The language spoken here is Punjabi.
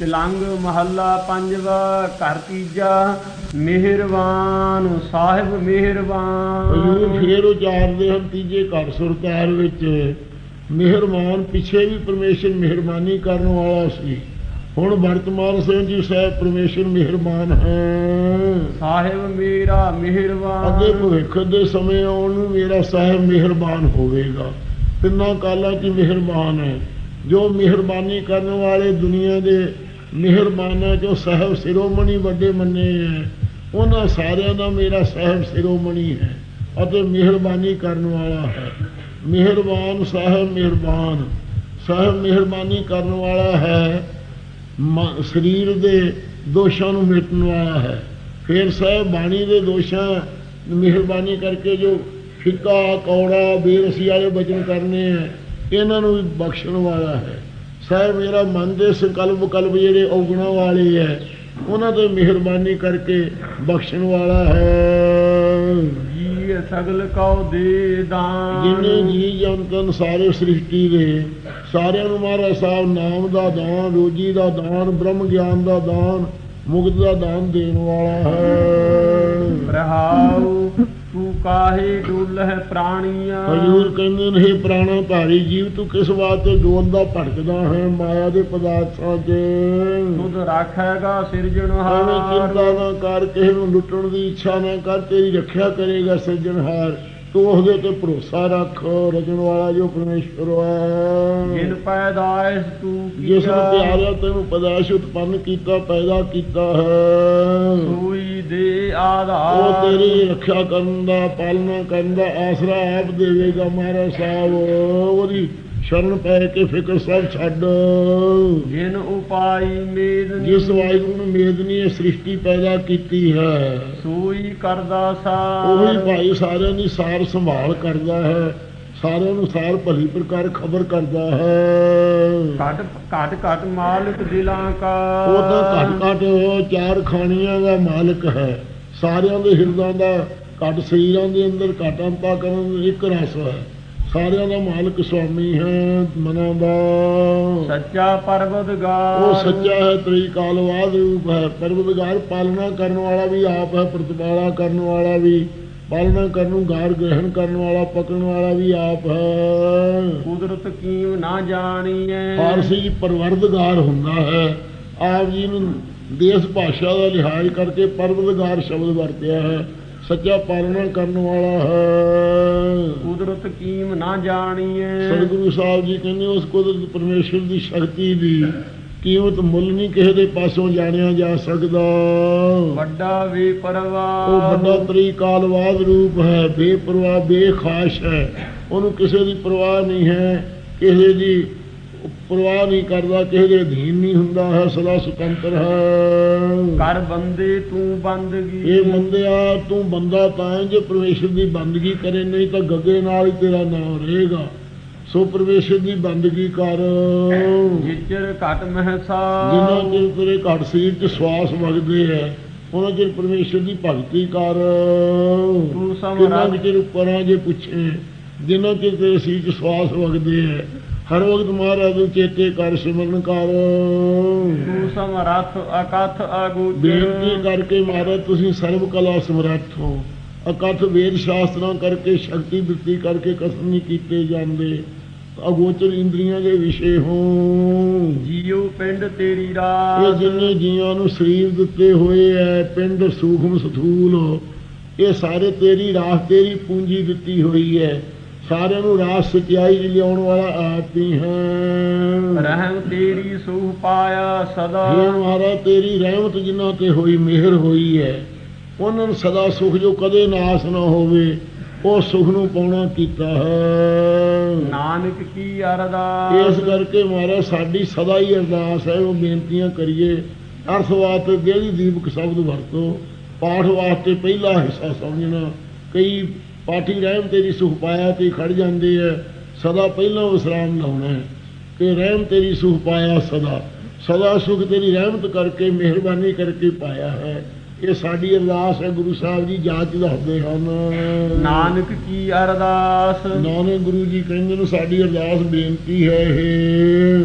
ਤਿਲੰਗ ਮਹੱਲਾ ਪੰਜਵਾ ਘਰ ਤੀਜਾ ਮਿਹਰਬਾਨ ਸਾਹਿਬ ਮਿਹਰਬਾਨ। ਹਜੂਰ ਫੇਰ ਉਚਾਰਦੇ ਹਨ ਤੀਜੇ ਘਰ ਸੁਰਤਾਲ ਵਿੱਚ। ਮਿਹਰਬਾਨ ਪਿੱਛੇ ਵੀ ਪਰਮੇਸ਼ਰ ਮਿਹਰਬਾਨੀ ਕਰਨ ਵਾਲਾ ਸੀ। ਹੁਣ ਵਰਤਮਾਨ ਸਿੰਘ ਜੀ ਸਾਹਿਬ ਪਰਮੇਸ਼ਰ ਮਿਹਰਬਾਨ ਹੈ ਸਾਹਿਬ ਮੇਰਾ ਮਿਹਰਬਾਨ। ਅੱਗੇ ਭਵਿੱਖ ਦੇ ਸਮੇਂ ਆਉਣ ਨੂੰ ਮੇਰਾ ਸਾਹਿਬ ਮਿਹਰਬਾਨ ਹੋਵੇਗਾ। ਤਿੰਨਾਂ ਕਾਲਾਂ 'ਚ ਮਿਹਰਬਾਨ ਹੈ। ਜੋ ਮਿਹਰਬਾਨੀ ਕਰਨ ਵਾਲੇ ਦੁਨੀਆ ਦੇ ਮਿਹਰਬਾਨਾਂ ਜੋ ਸਾਹਿਬ ਸਿਰੋਮਣੀ ਵੱਡੇ ਮੰਨੇ ਹੈ ਉਹਨਾਂ ਸਾਰਿਆਂ ਦਾ ਮੇਰਾ ਸਾਹਿਬ ਸਿਰੋਮਣੀ ਹੈ ਅਤੇ ਮਿਹਰਬਾਨੀ ਕਰਨ ਵਾਲਾ ਹੈ। ਮਿਹਰਬਾਨ, ਸਾਹਿਬ ਮਿਹਰਬਾਨ, ਸਾਹਿਬ ਮਿਹਰਬਾਨੀ ਕਰਨ ਵਾਲਾ ਹੈ, ਮ- ਸਰੀਰ ਦੇ ਦੋਸ਼ਾਂ ਨੂੰ ਮਿਟਣ ਵਾਲਾ ਹੈ। ਫਿਰ ਸਾਹਿਬ ਬਾਣੀ ਦੇ ਦੋਸ਼ਾਂ ਮਿਹਰਬਾਨੀ ਕਰਕੇ ਜੋ ਫਿੱਕਾ, ਕੌੜਾ, ਬੇਰਸੀ ਵਾਲੇ ਬਚਨ ਕਰਨੇ ਹੈ ਇਹਨਾਂ ਨੂੰ ਵੀ ਬਖਸ਼ਣ ਵਾਲਾ ਹੈ। ਸਾਹਿਬ ਮੇਰਾ ਮਨ ਦੇ ਸੰਕਲਪ ਵਿਕਲਪ ਜਿਹੜੇ ਔਗਣਾ ਵਾਲੇ ਹੈ ਉਹਨਾਂ ਤੇ ਮਿਹਰਬਾਨੀ ਕਰਕੇ ਬਖਸ਼ਣ ਵਾਲਾ ਹੈ। ਜੀ ਸਗਲ ਕਉ ਦੇ ਦਾਨ। ਜਿੰਨੇ ਜੀ ਜੰਤਨ ਸਾਰੇ ਸ੍ਰਿਸ਼ਟੀ ਦੇ ਸਾਰਿਆਂ ਨੂੰ ਮਹਾਰਾਜ ਸਾਹਿਬ ਨਾਮ ਦਾ ਦਾਨ ਰੋਜੀ ਦਾ ਦਾਨ ਬ੍ਰਹਮ ਗਿਆਨ ਦਾ ਦਾਨ ਮੁਕਤ ਦਾ ਦਾਨ ਦੇਣ ਵਾਲਾ ਹੈ। ਰਹਾਉ ਕਾਹੇ ਡੁੱਲਹਿ ਪ੍ਰਾਣੀਆਂ। ਹਜੂਰ ਕਹਿੰਦੇ ਨੇ "ਹੇ ਪ੍ਰਾਣਾ ਭਾਰੀ ਜੀਵ ਤੂੰ ਕਿਸ ਵਾਸਤੇ ਡੋਲਦਾ ਭਟਕਦਾ ਹੈ? ਮਾਇਆ ਦੇ ਪਦਾਰਥਾਂ 'ਚ ਤੁਧ ਰਾਖੇਗਾ ਐਵੇਂ ਸਿਰਜਣਹਾਰ ਚਿੰਤਾ ਨਾ ਕਰ ਕਿਸੇ ਨੂੰ ਲੁੱਟਣ ਦੀ ਇੱਛਾ ਨਾ ਕਰ ਤੇਰੀ ਰੱਖਿਆ ਕਰੇਗਾ ਸਿਰਜਣਹਾਰ। ਤੂੰ ਉਹਦੇ ਤੇ ਭਰੋਸਾ ਰੱਖ ਰਚਣ ਵਾਲਾ ਜੋ ਪਰਮੇਸ਼ਵਰ ਹੈ। ਜਿਨ ਪੈਦਾਇਸ਼ ਤੂੰ ਜਿਸ ਨੂੰ ਕੀਆ, ਪਿਆਰਿਆ ਤੈਨੂੰ ਪਦਾਇਸ਼ ਉਤਪੰਨ ਕੀਤਾ ਪੈਦਾ ਕੀਤਾ ਹੈ। ਸੋਈ ਦੇ ਆਧਾਰ। ਉਹ ਤੇਰੀ ਰੱਖਿਆ ਕਰਨ ਦਾ ਪਾਲਣਾ ਕਰਨ ਦਾ ਆਸਰਾ ਆਪ ਦੇਵੇਗਾ ਮਹਾਰਾਜ ਸਾਹਿਬ। ਉਹਦੀ ਸ਼ਰਨ ਪੈ ਕੇ ਫਿਕਰ ਸਭ ਛੱਡ। ਜਿਨ ਉਪਾਈ ਮੇਦ ਜਿਸ ਵਾਹਿਗੁਰੂ ਨੇ ਮੇਦਨੀ ਇਹ ਸ੍ਰਿਸ਼ਟੀ ਪੈਦਾ ਕੀਤੀ ਹੈ। ਸੋਈ ਕਰਦਾ ਉਹੀ ਸਾਰ ਭਾਈ ਸਾਰਿਆਂ ਦੀ ਸਾਰ ਸੰਭਾਲ ਕਰਦਾ ਹੈ। ਸਾਰਿਆਂ ਨੂੰ ਸਾਰ ਭਲੀ ਪ੍ਰਕਾਰ ਖਬਰ ਕਰਦਾ ਹੈ। ਘਟ ਘਟ ਘਟ ਮਾਲਕ ਦਿਲਾਂ ਕਾ। ਉਹ ਤਾਂ ਘੱਟ ਘੱਟ ਚਾਰ ਖਾਣੀਆਂ ਦਾ ਮਾਲਕ ਹੈ। ਸਾਰਿਆਂ ਦੇ ਹਿਰਦਾਂ ਦਾ ਘੱਟ ਸਰੀਰਾਂ ਦੇ ਅੰਦਰ ਘੱਟ ਅੰਤਾ ਕਰਨ ਇੱਕ ਰਸ ਹੈ। ਸਾਰਿਆਂ ਦਾ ਮਾਲਕ ਸੁਆਮੀ ਹੈ ਮਨਾਂ ਦਾ। ਸੱਚਾ ਪਰਵਤਗਾਰ ਉਹ ਸੱਚਾ ਹੈ ਤ੍ਰਿਕਾਲਵਾਦ ਰੂਪ ਹੈ। ਪਰਵਤਗਾਰ ਪਾਲਣਾ ਕਰਨ ਵਾਲਾ ਵੀ ਆਪ ਹੈ ਪ੍ਰਤਪਾਲਾ ਕਰਨ ਵਾਲਾ ਵੀ। ਪਾਲਣਾ ਕਰਨ ਨੂੰ ਗਾਰ ਗ੍ਰਹਿਣ ਕਰਨ ਵਾਲਾ ਪਕੜਨ ਵਾਲਾ ਵੀ ਆਪ ਹੈ। ਕੁਦਰਤ ਕੀਮ ਨਾ ਜਾਣੀਐ। ਫਾਰਸੀ ਪਰਵਰਦਗਾਰ ਹੁੰਦਾ ਹੈ। ਆਪ ਜੀ ਨੂੰ ਦੇਸ਼ ਭਾਸ਼ਾ ਦਾ ਲਿਹਾਜ਼ ਕਰਕੇ ਪਰਵਰਦਗਾਰ ਸ਼ਬਦ ਵਰਤਿਆ ਹੈ। ਸੱਚਾ ਪਾਲਣਾ ਕਰਨ ਵਾਲਾ ਹੈ। ਕੁਦਰਤ ਕੀਮ ਨਾ ਜਾਣੀਐ ਸਤਿਗੁਰੂ ਸਾਹਿਬ ਜੀ ਕਹਿੰਦੇ ਉਸ ਕੁਦਰਤ ਪਰਮੇਸ਼ਰ ਦੀ ਸ਼ਕਤੀ ਦੀ ਕੀਮਤ ਮੁੱਲ ਨਹੀਂ ਕਿਸੇ ਦੇ ਪਾਸੋਂ ਜਾਣਿਆ ਜਾ ਸਕਦਾ। ਵੱਡਾ ਵੇ ਪਰਵਾਹ ਉਹ ਵੱਡਾ ਤਰੀਕਾਲਵਾਦ ਰੂਪ ਹੈ ਬੇਪਰਵਾਹ ਬੇਖਾਸ਼ ਹੈ। ਉਹਨੂੰ ਕਿਸੇ ਦੀ ਪਰਵਾਹ ਨਹੀਂ ਹੈ ਕਿਸੇ ਦੀ ਪਰਵਾਹ ਨਹੀਂ ਕਰਦਾ ਕਿਸੇ ਦੇ ਅਧੀਨ ਨਹੀਂ ਹੁੰਦਾ ਹੈ ਸਦਾ ਸੁਤੰਤਰ ਹੈ। ਕਰ ਬੰਦੇ ਤੂੰ ਬੰਦਗੀ। ਇਹ ਬੰਦਿਆ ਤੂੰ ਬੰਦਾ ਤਾਂ ਜੇ ਪਰਮੇਸ਼ਰ ਦੀ ਬੰਦਗੀ ਕਰੇ ਨਹੀਂ ਤਾਂ ਗੱਗੇ ਨਾਲ ਹੀ ਤੇਰਾ ਨਾਮ ਰਹੇਗਾ। ਸੋ ਪਰਮੇਸ਼ਰ ਦੀ ਬੰਦਗੀ ਕਰ। ਜਿਚਰ ਘਟ ਮਹਸਾ। ਚਿਰ ਤੇਰੇ ਘੱਟ ਸਰੀਰ 'ਚ ਸਵਾਸ ਵਗਦੇ ਹੈ ਉਹਨਾਂ ਚਿਰ ਪਰਮੇਸ਼ਰ ਦੀ ਭਗਤੀ ਕਰ। ਤੂੰ ਕਿੰਨਾ ਸਮਰਾ ਕੁ ਚਿਰ ਉੱਪਰਾਂ ਜੇ ਪੁੱਛੇ ਜਿੰਨਾ ਚਿਰ ਤੇਰੇ ਸਰੀਰ 'ਚ ਸਵਾਸ ਵਗਦੇ ਹੈ ਹਰ ਵਕਤ ਮਹਾਰਾਜ ਨੂੰ ਚੇਤੇ ਕਰ ਸਿਮਰਨ ਕਰ। ਤੂੰ ਸਮਰੱਥ ਅਕਥ ਅਗੋਚਰ ਬੇਨਤੀ ਕਰਕੇ ਮਹਾਰਾਜ ਤੁਸੀਂ ਸਰਬ ਕਲਾ ਸਮਰੱਥ ਹੋ। ਅਕਥ ਵੇਦ ਸ਼ਾਸਤਰਾਂ ਕਰਕੇ ਸ਼ਕਤੀ ਦਿੱਤੀ ਕਰਕੇ ਕਸਮ ਨਹੀਂ ਕੀਤੇ ਜਾਂਦੇ। ਅਗੋਚਰ ਇੰਦਰੀਆਂ ਦੇ ਵਿਸ਼ੇ ਹੋ। ਜੀਉ ਪਿੰਡ ਤੇਰੀ ਇਹ ਰਾਤ ਜਿੰਨੇ ਜੀਵਾਂ ਨੂੰ ਸਰੀਰ ਦਿੱਤੇ ਹੋਏ ਐ ਪਿੰਡ ਸੂਖਮ ਸਥੂਲ। ਇਹ ਸਾਰੇ ਤੇਰੀ ਰਾਸ ਤੇਰੀ ਪੂੰਜੀ ਦਿੱਤੀ ਹੋਈ ਹੈ ਸਾਰਿਆਂ ਨੂੰ ਰਾਸ ਸਚਾਈ ਲਿਆਉਣ ਵਾਲਾ ਆਪ ਹੀ ਹੈ ਰਹਿਮ ਤੇਰੀ ਸੂਹ ਪਾਇਆ ਸਦਾ। हे ਮਹਾਰਾਜ ਤੇਰੀ ਰਹਿਮਤ ਜਿਨ੍ਹਾਂ ਤੇ ਹੋਈ ਮਿਹਰ ਹੋਈ ਹੈ ਉਹਨਾਂ ਨੂੰ ਸਦਾ ਸੁਖ ਜੋ ਕਦੇ ਨਾਸ ਨਾ ਹੋਵੇ ਉਹ ਸੁਖ ਨੂੰ ਪਾਉਣਾ ਕੀਤਾ ਹੈ। ਨਾਨਕ ਕੀ ਅਰਦਾਸ। ਇਸ ਕਰਕੇ ਮਹਾਰਾਜ ਸਾਡੀ ਸਦਾ ਹੀ ਅਰਦਾਸ ਹੈ ਉਹ ਬੇਨਤੀਆਂ ਕਰੀਏ ਅਰਥ ਵਾਸਤੇ ਦੇਹੀ ਦੀਪਕ ਸ਼ਬਦ ਵਰਤੋ ਪਾਠ ਵਾਸਤੇ ਪਹਿਲਾ ਹਿੱਸਾ ਸਮਝਣਾ ਕਈ ਪਾਠੀ ਰਹਿਮ ਤੇਰੀ ਸੁਖ ਪਾਇਆ ਤੇ ਖੜ ਜਾਂਦੇ ਆ ਸਦਾ ਪਹਿਲਾਂ ਵਿਸਰਾਮ ਲਾਉਣਾ ਹੈ। ਕਿ ਰਹਿਮ ਤੇਰੀ ਸੁਖ ਪਾਇਆ ਸਦਾ ਸਦਾ ਸੁਖ ਤੇਰੀ ਰਹਿਮਤ ਕਰਕੇ ਮਿਹਰਬਾਨੀ ਕਰਕੇ ਪਾਇਆ ਹੈ। ਇਹ ਸਾਡੀ ਅਰਦਾਸ ਹੈ ਗੁਰੂ ਸਾਹਿਬ ਜੀ ਜਾਂਚ ਦੱਸਦੇ ਹਨ। ਨਾਨਕ ਕੀ ਅਰਦਾਸ? ਨਾਨਕ ਗੁਰੂ ਜੀ ਕਹਿੰਦੇ ਨੇ ਸਾਡੀ ਅਰਦਾਸ ਬੇਨਤੀ ਹੈ ਇਹ।